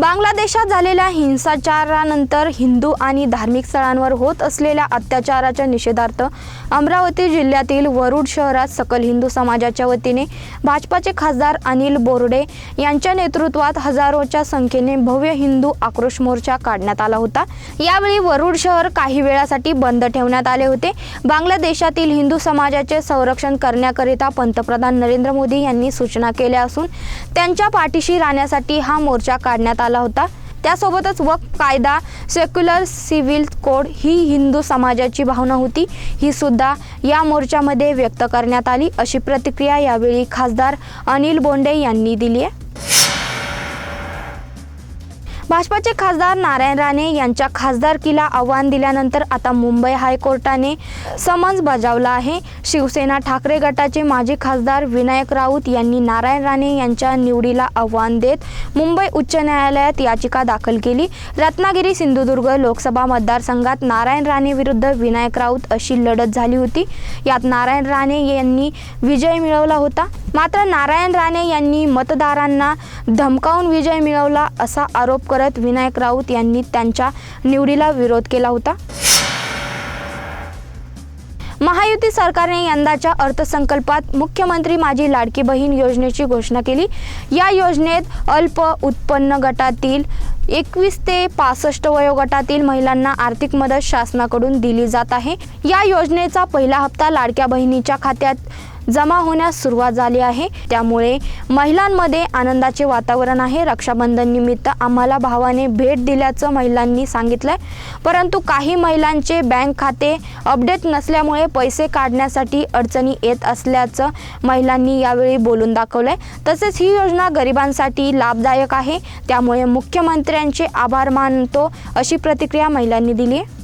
बांगलादेशात झालेल्या हिंसाचारानंतर हिंदू आणि धार्मिक स्थळांवर होत असलेल्या अत्याचाराच्या निषेधार्थ अमरावती जिल्ह्यातील वरुड शहरात सकल हिंदू समाजाच्या वतीने भाजपाचे खासदार अनिल बोर्डे यांच्या नेतृत्वात हजारोच्या संख्येने भव्य हिंदू आक्रोश मोर्चा काढण्यात आला होता. यावेळी वरुड शहर काही वेळासाठी बंद ठेवण्यात आले होते. बांगलादेशातील हिंदू समाजाचे संरक्षण करण्याकरिता पंतप्रधान नरेंद्र मोदी यांनी सूचना केल्या असून त्यांच्या पाठीशी राहण्यासाठी हा मोर्चा काढण्यात आला होता. त्यासोबतच वक्फ कायदा सेक्युलर सिव्हिल कोड ही हिंदू समाजाची भावना होती. ही सुद्धा या मोर्चामध्ये व्यक्त करण्यात आली अशी प्रतिक्रिया यावेळी खासदार अनिल बोंडे यांनी दिली आहे. भाजपाचे खासदार नारायण राणे यांच्या खासदारकीला आव्हान दिल्यानंतर आता मुंबई हायकोर्टाने समन्स बजावला आहे. शिवसेना ठाकरे गटाचे माजी खासदार विनायक राऊत यांनी नारायण राणे यांच्या निवडीला आव्हान देत मुंबई उच्च न्यायालयात याचिका दाखल केली. रत्नागिरी सिंधुदुर्ग लोकसभा मतदारसंघात नारायण राणे विरुद्ध विनायक राऊत अशी लढत झाली होती. यात नारायण राणे यांनी विजय मिळवला होता. मात्र नारायण राणे यांनी मतदारांना धमकावून विजय मिळवला असा आरोप करत विनायक राऊत यांनी त्यांच्या निवडीला विरोध केला होता. महायुती सरकारने यंदाच्या अर्थसंकल्पात मुख्यमंत्री माझी लाडकी बहीण योजनेची घोषणा केली. या योजनेत अल्प उत्पन्न गटातील एकवीस ते पासष्ट वयोगटातील महिलांना आर्थिक मदत शासनाकडून दिली जात आहे. या योजनेचा पहिला हप्ता लाडक्या बहिणीच्या खात्यात जमा होण्यास सुरुवात झाली आहे. त्यामुळे महिलांमध्ये आनंदाचे वातावरण आहे. रक्षाबंधन निमित्त आम्हाला भावाने भेट दिल्याचं महिलांनी सांगितलंय. परंतु काही महिलांचे बँक खाते अपडेट नसल्यामुळे पैसे काढण्यासाठी अडचणी येत असल्याचं महिलांनी यावेळी बोलून दाखवलंय. तसेच ही योजना गरिबांसाठी लाभदायक आहे. त्यामुळे मुख्यमंत्र्यांचे आभार मानतो अशी प्रतिक्रिया महिलांनी दिली आहे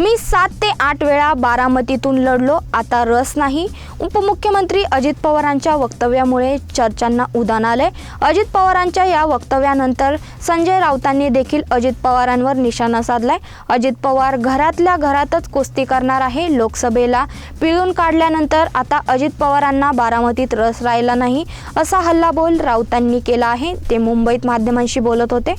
मी सात ते आठ वेळा बारामतीतून लढलो. आता रस नाही. उपमुख्यमंत्री अजित पवारांच्या वक्तव्यामुळे चर्चांना उदान आलंय. अजित पवारांच्या या वक्तव्यानंतर संजय राऊतांनी देखील अजित पवारांवर निशाणा साधलाय. अजित पवार घरातल्या घरातच कुस्ती करणार आहे. लोकसभेला पिळून काढल्यानंतर आता अजित पवारांना बारामतीत रस राहिला नाही. असा हल्लाबोल राऊतांनी केला आहे. ते मुंबईत माध्यमांशी बोलत होते.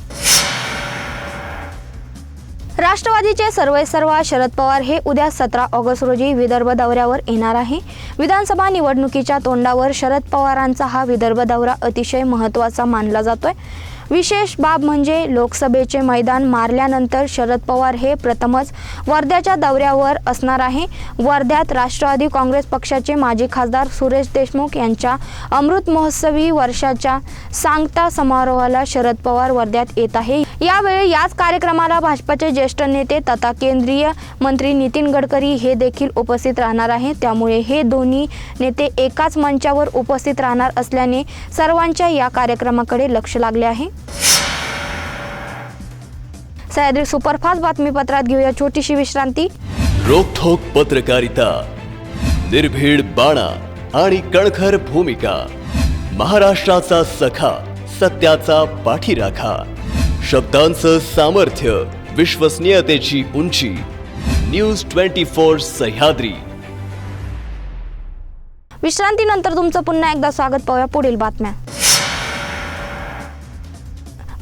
राष्ट्रवादीचे सर्वे सर्वा शरद पवार हे उद्या सतरा ऑगस्ट रोजी विदर्भ दौऱ्यावर येणार आहे. विधानसभा निवडणुकीच्या तोंडावर शरद पवारांचा हा विदर्भ दौरा अतिशय महत्त्वाचा मानला जातोय. विशेष बाब म्हणजे लोकसभेचे मैदान मारल्यानंतर शरद पवार हे प्रथमच वर्ध्याच्या दौऱ्यावर असणार आहे. वर्ध्यात राष्ट्रवादी काँग्रेस पक्षाचे माजी खासदार सुरेश देशमुख यांच्या अमृत महोत्सवी वर्षाच्या सांगता समारोहाला शरद पवार वर्ध्यात येत आहे. यावेळी याच कार्यक्रमाला भाजपचे ज्येष्ठ नेते तथा केंद्रीय मंत्री नितीन गडकरी हे देखील उपस्थित राहणार आहे त्यामुळे हे दोन्ही नेते एकाच मंचावर उपस्थित राहणार असल्याने सर्वांच्या या कार्यक्रमाकडे लक्ष लागले आहे. सह्याद्री सुपरफास्ट बातमीपत्रात घेऊया छोटीशी विश्रांती. रोखोक पत्रकारिता निर्भीड बाणा आणि कणखर भूमिका महाराष्ट्राचा सखा सत्याचा पाठीराखा. शब्दांचं सामर्थ्य विश्वसनीयतेची उंची. News twenty four Sahyadri. विश्रांतीनंतर तुमचं पुन्हा एकदा स्वागत पाहूया पुढील बातम्या.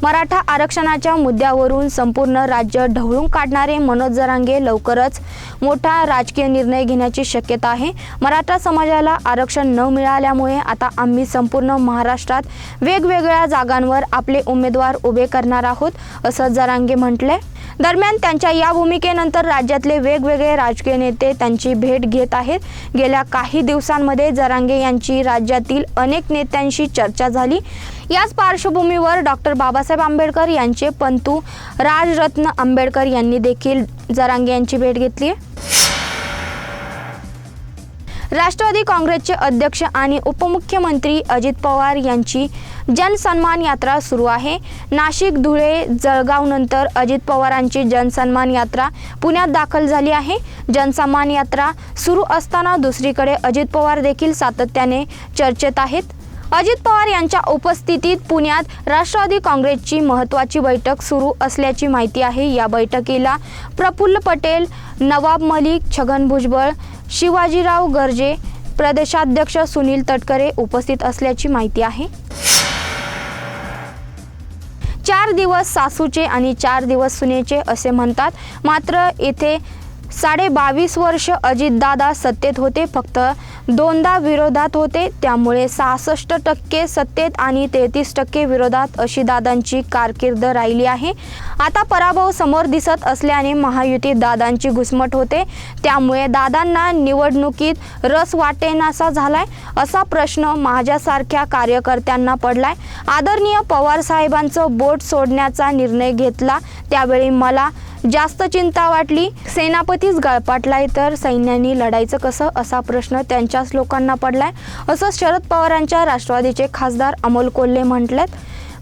मराठा आरक्षणाच्या मुद्द्यावरून संपूर्ण राज्य ढवळून काढणारे मनोज जरांगे लवकरच मोठा राजकीय निर्णय घेण्याची शक्यता आहे. मराठा समाजाला आरक्षण न मिळाल्यामुळे आता आम्ही संपूर्ण महाराष्ट्रात वेगवेगळ्या जागांवर आपले उमेदवार उभे करणार आहोत असं जरांगे म्हटलंय दरम्यान त्यांच्या या भूमिकेनंतर राज्यातले वेगवेगळे राजकीय नेते त्यांची भेट घेत आहेत. गेल्या काही दिवसांमध्ये जरांगे यांची राज्यातील अनेक नेत्यांशी चर्चा झाली. याच पार्श्वभूमीवर डॉक्टर बाबासाहेब आंबेडकर यांचे पंतू राजरत्न आंबेडकर यांनी देखील जरांगे यांची भेट घेतली. राष्ट्रवादी काँग्रेसचे अध्यक्ष आणि उपमुख्यमंत्री अजित पवार यांची जनसन्मान यात्रा सुरू आहे. नाशिक धुळे जळगावनंतर अजित पवारांची जनसन्मान यात्रा पुण्यात दाखल झाली आहे. जनसन्मान यात्रा सुरू असताना दुसरीकडे अजित पवार देखील सातत्याने चर्चेत आहेत. अजित पवार यांच्या उपस्थितीत पुण्यात राष्ट्रवादी काँग्रेसची महत्त्वाची बैठक सुरू असल्याची माहिती आहे. या बैठकीला प्रफुल्ल पटेल नवाब मलिक छगन भुजबळ शिवाजीराव गर्जे प्रदेशाध्यक्ष सुनील तटकरे उपस्थित असल्याची माहिती आहे. चार दिवस सासूचे आणि चार दिवस सुनेचे असे म्हणतात. मात्र येथे साडे बावीस वर्ष अजितदादा सत्तेत होते फक्त दोनदा विरोधात होते. त्यामुळे सहासष्ट टक्के सत्तेत आणि तेहतीस टक्के विरोधात अशी दादांची कारकीर्द राहिली आहे. आता पराभव समोर दिसत असल्याने महायुतीत दादांची घुसमट होते. त्यामुळे दादांना निवडणुकीत रस वाटेनासा झालाय असा प्रश्न माझ्यासारख्या कार्यकर्त्यांना पडलाय. आदरणीय पवार साहेबांचं बोट सोडण्याचा निर्णय घेतला त्यावेळी मला जास्त चिंता वाटली. सेनापतीच गळपाटलाय तर सैन्याने लढायचं कसं? असा प्रश्न त्यांच्याच लोकांना पडलाय. असं शरद पवारांच्या राष्ट्रवादीचे खासदार अमोल कोल्हे म्हटलेत.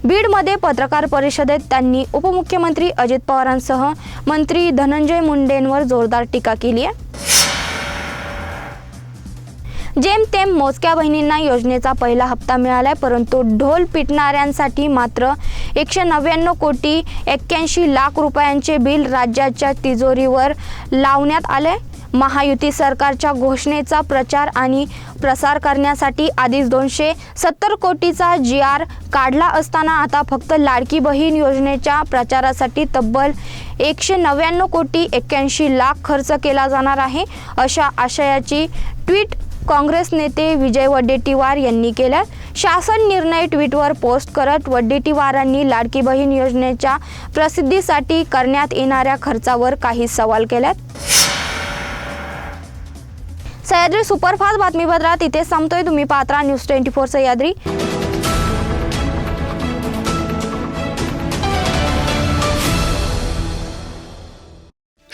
बीडमध्ये पत्रकार परिषदेत त्यांनी उपमुख्यमंत्री अजित पवारांसह मंत्री धनंजय मुंडेंवर जोरदार टीका केली आहे. जेमतेम मोजक्या बहिणींना योजनेचा पहिला हप्ता मिळालाय परंतु ढोल पिटणाऱ्यांसाठी मात्र एकशे नव्याण्णव कोटी एक्क्याऐंशी लाख रुपयांचे बिल राज्याच्या तिजोरीवर लावण्यात आले. महायुती सरकारच्या घोषणेचा प्रचार आणि प्रसार करण्यासाठी आधीच दोनशे सत्तर कोटीचा जी आर काढला असताना आता फक्त लाडकी बहीण योजनेच्या प्रचारासाठी तब्बल एकशे नव्याण्णव कोटी एक्क्याऐंशी लाख खर्च केला जाणार आहे अशा आशयाची ट्विट काँग्रेस नेते विजय वडेट्टीवार यांनी केल्या. शासन निर्णय ट्विटवर पोस्ट करत वडेट्टीवारांनी लाडकी बहीण योजनेच्या प्रसिद्धीसाठी करण्यात येणाऱ्या खर्चावर काही सवाल केल्यात. सह्याद्री सुपरफास्ट बातमीपत्रात इथे संपतोय. तुम्ही पात्रा न्यूज ट्वेंटी फोर सह्याद्री